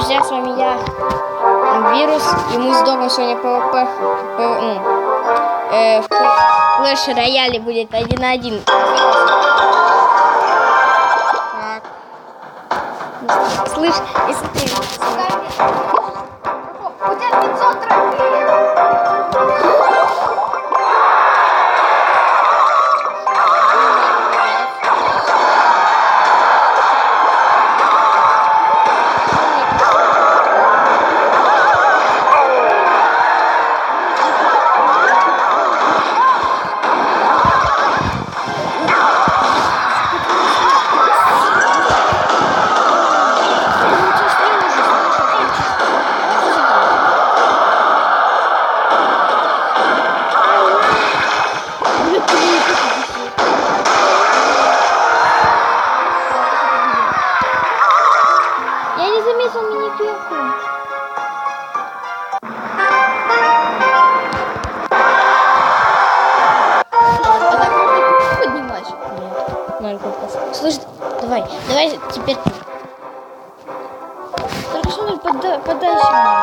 друзья, с вами я, Вирус, и мы с Догом сегодня ПВП, П- ну, э, в Клэш Рояле будет один на один. Так. Слышь, если ты... 不带小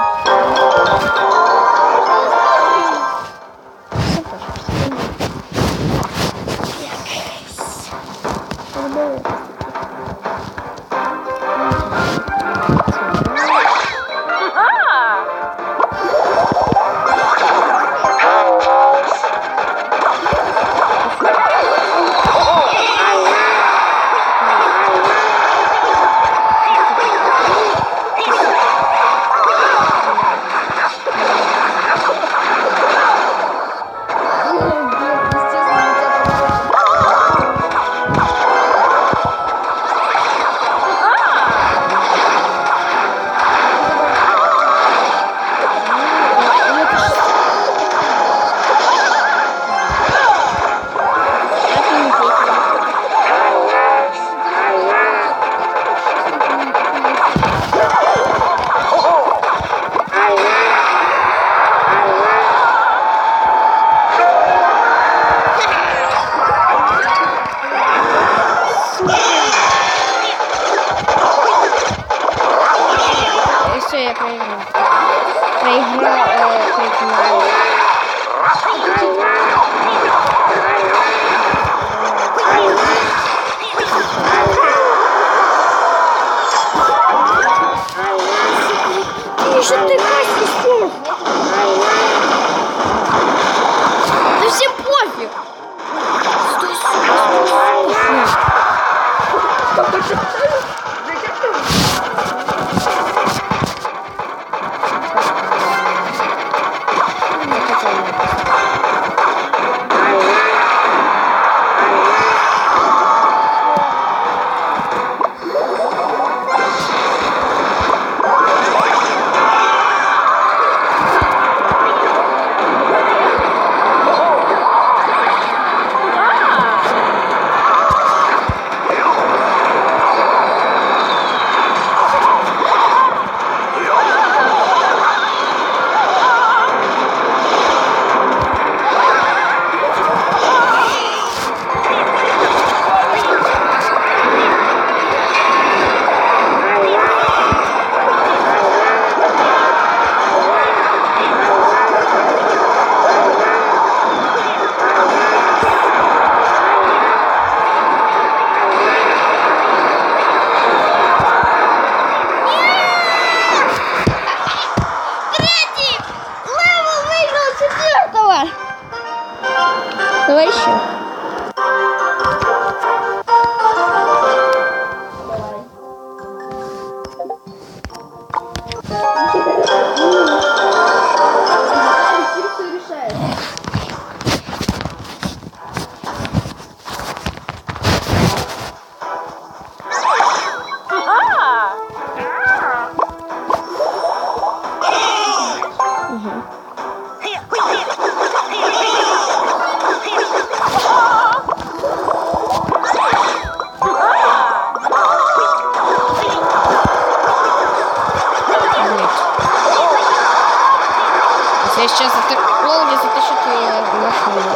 сейчас это Клоуди затащит ее в машину.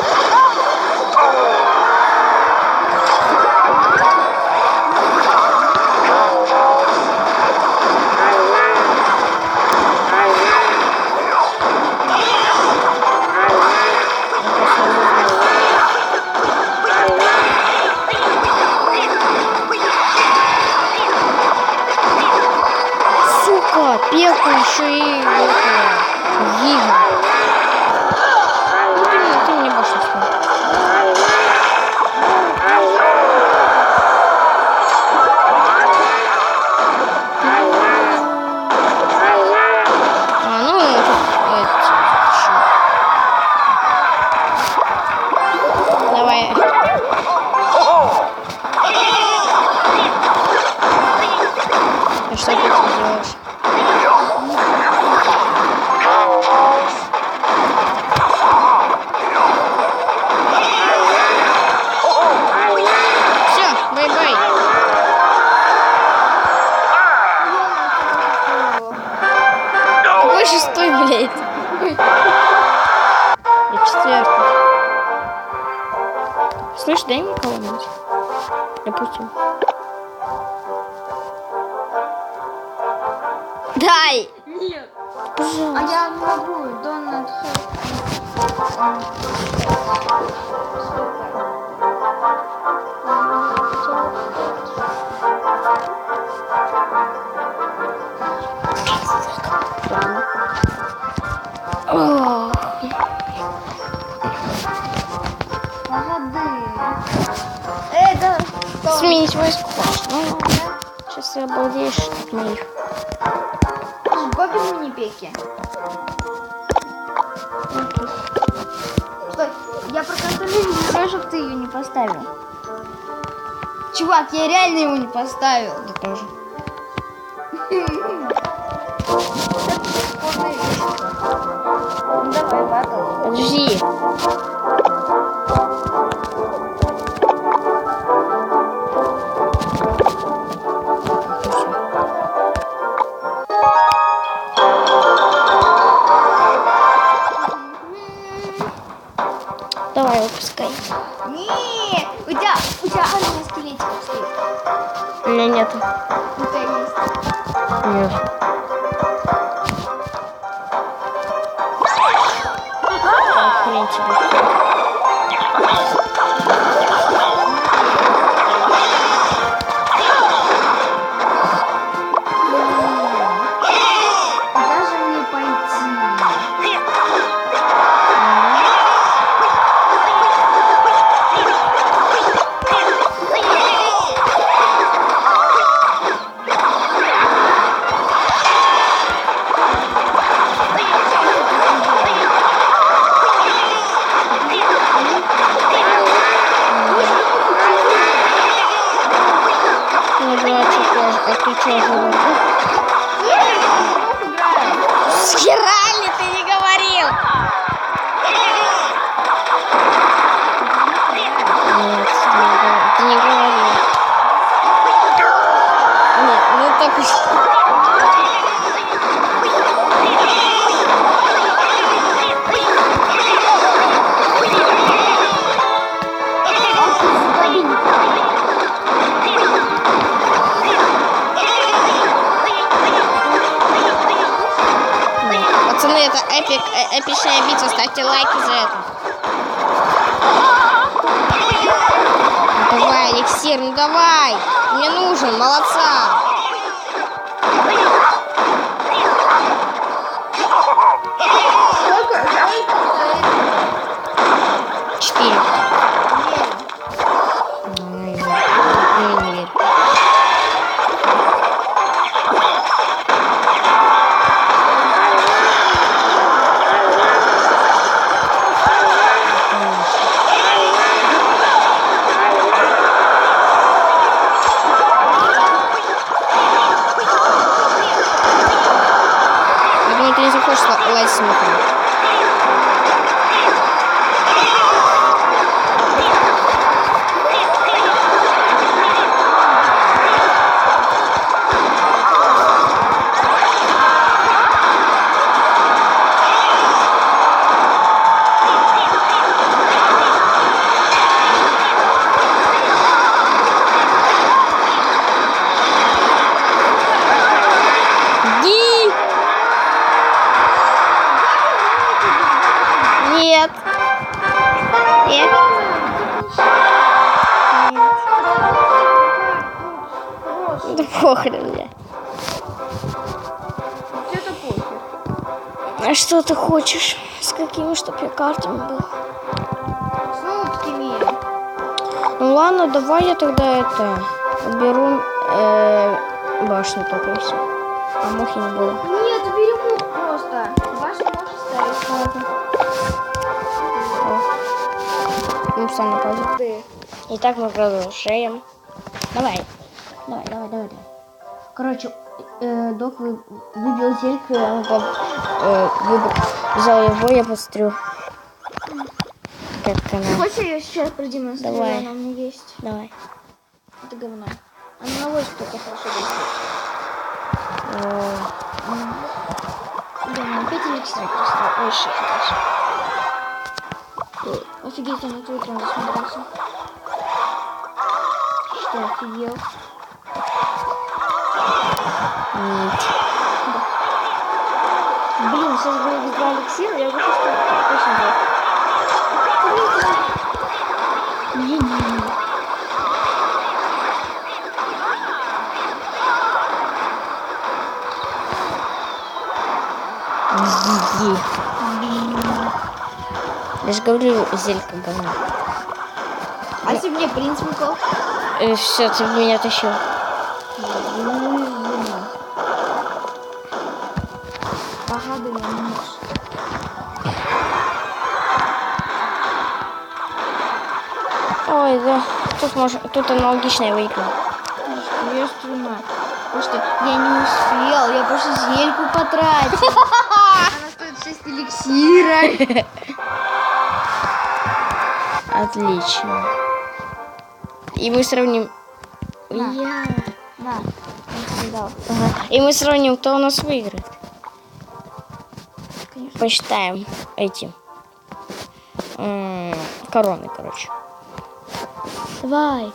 Сука, пеку еще и... Слышь, дай мне кого-нибудь. Допустим. Дай! Нет. А Пожалуйста. я могу, Дональд Ох. Войску хочешь? Ну, сейчас ты обалдеешь от моих. Бобби мини пеки. Стой, я проконтролирую, чтобы ты ее не поставил. Чувак, я реально его не поставил. Я тоже. Подожди. Есть. Эпичная битва. Ставьте лайки за это. Ну давай, эликсир, ну давай. Мне нужен, молодца. Christmas. А что ты хочешь? С какими, чтоб я картами был? Снова такими. Ну ладно, давай я тогда это уберу э, башню только и все. А мухи не было. Нет, убери мух просто. Башню можешь ставить. Ну, сам на паузу. Ты. Итак, мы продолжаем. Давай. Давай, давай, давай, давай. Короче, э, док вы, выбил зельку, он под, э, взял его, я посмотрю. Как она. Хочешь я сейчас продемонстрирую? Давай. Она у меня есть. Давай. Это говно. Она на 8 только хорошо действует. Да, на 5 эликсиров просто. Ой, 6 даже. Ой, Офигеть, он это утром засмотрелся. Что, офигел? Нет. Блин, сейчас будет два эликсира, я уже что точно будет. Не-не-не. Иди. Я же говорю, зелька говно. А если бы мне принц выпал? Э, все, ты меня тащил. Муж. Ой, да. Тут, может, тут аналогичная выиграла. Я струна. Потому что я не успел, я просто зельку потратил. Она стоит 6 эликсира. Отлично. И мы сравним... На. Я. На. Ага. И мы сравним, кто у нас выиграет. Посчитаем эти короны, короче. Давай.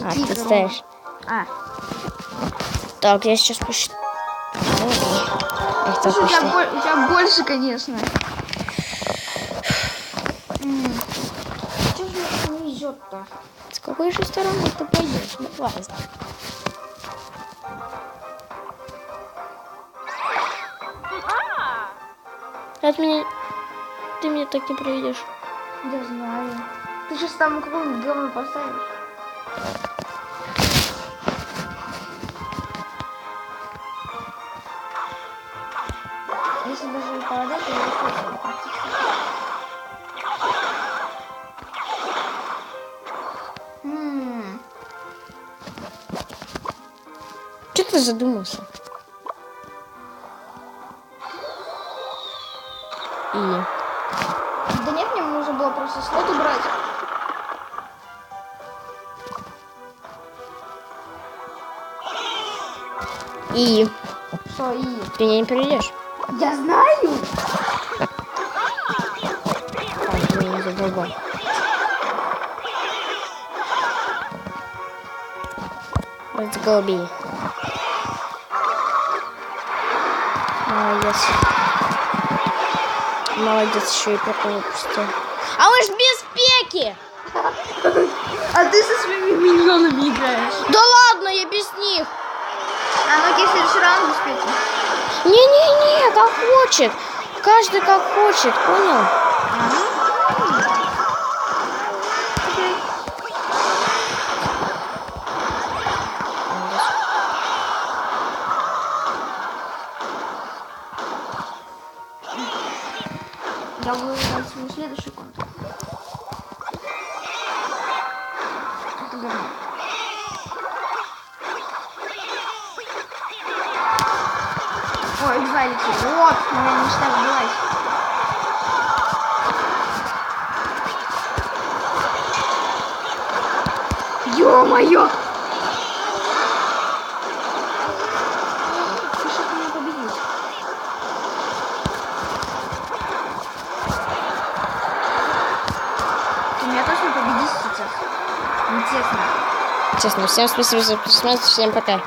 А, Какие ты ставишь. А, Так, я сейчас посчитаю. У тебя, у больше, конечно. Что же не везет-то? С какой же стороны ты пойдешь? Ну, От меня... Ты меня так не проведешь. Я знаю. Ты сейчас там какое-нибудь говно поставишь? Если даже и попадать, то я не Че ты задумался? И... Что и? Ты не перейдешь? Я знаю! Так, меня задолбал. Let's go, B. Молодец. Молодец, еще и пеку выпустил. А мы ж без пеки! А ты со своими миньонами играешь. Да ладно, я без. А ну если следующий раунд успеете. Не-не-не, как хочет. Каждый как хочет, понял? Я Ой, два эликсира. Вот, моя мечта сбылась. Ё-моё! Меня меня. Честно, всем спасибо за просмотр, всем пока.